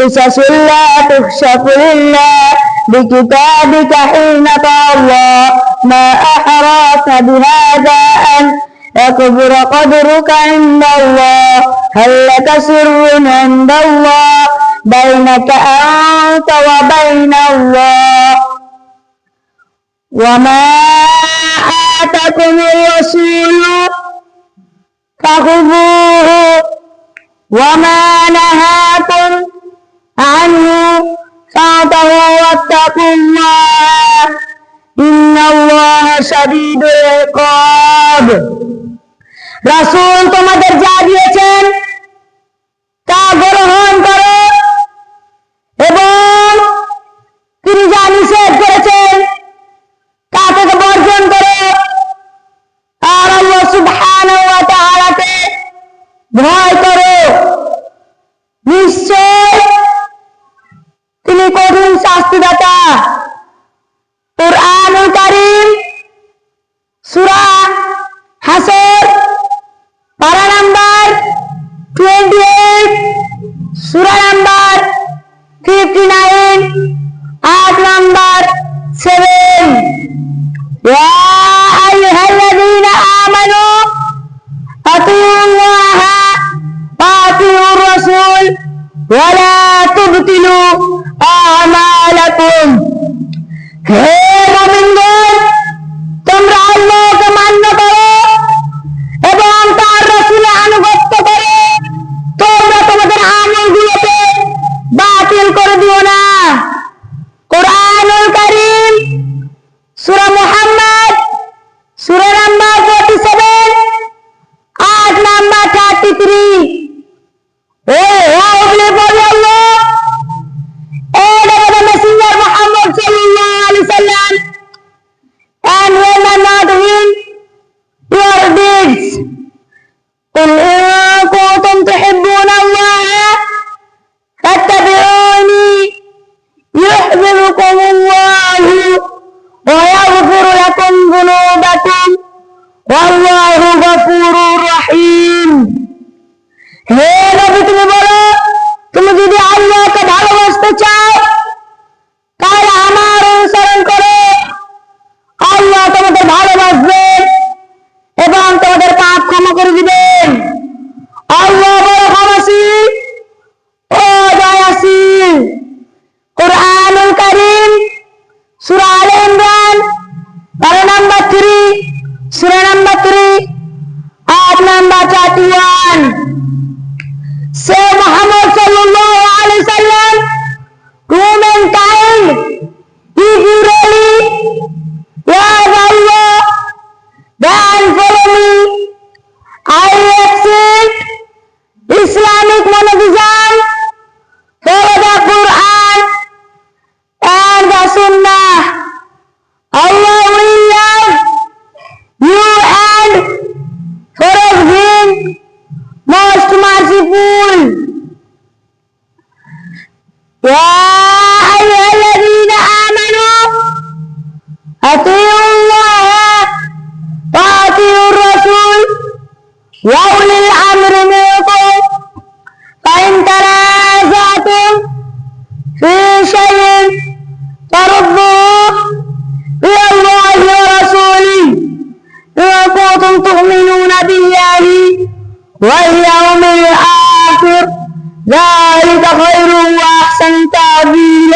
قصص لا تكشف إلا بكتابك حين طوى ما أحراك بهذا أن يكبر قدرك عند الله. هل لك سر عند الله؟ بينك أنت وبين الله. وما آتاكم الرسول فخذوه. وما শাদীদুল ইকাব রাসূল তোমাদের যা দিয়েছেন, তা গ্রহণ করো এবং তিনি যা নিষেধ করেছেন, তা থেকে বর্জন করো। আর আল্লাহ সুবহানাহু ওয়া তাআলাকে ভয় করো। নিশ্চয় তিনি কঠিন শাস্তিদাতা। ஏழை Thank you. يا أيها الذين آمنوا أطيعوا الله وأطيعوا الرسول وأولي الأمر منكم فإن تنازعتم في شيء فردوه إلى الله ورسوله إن كنتم تؤمنون بالله واليوم الآخر. ذلك তাবিল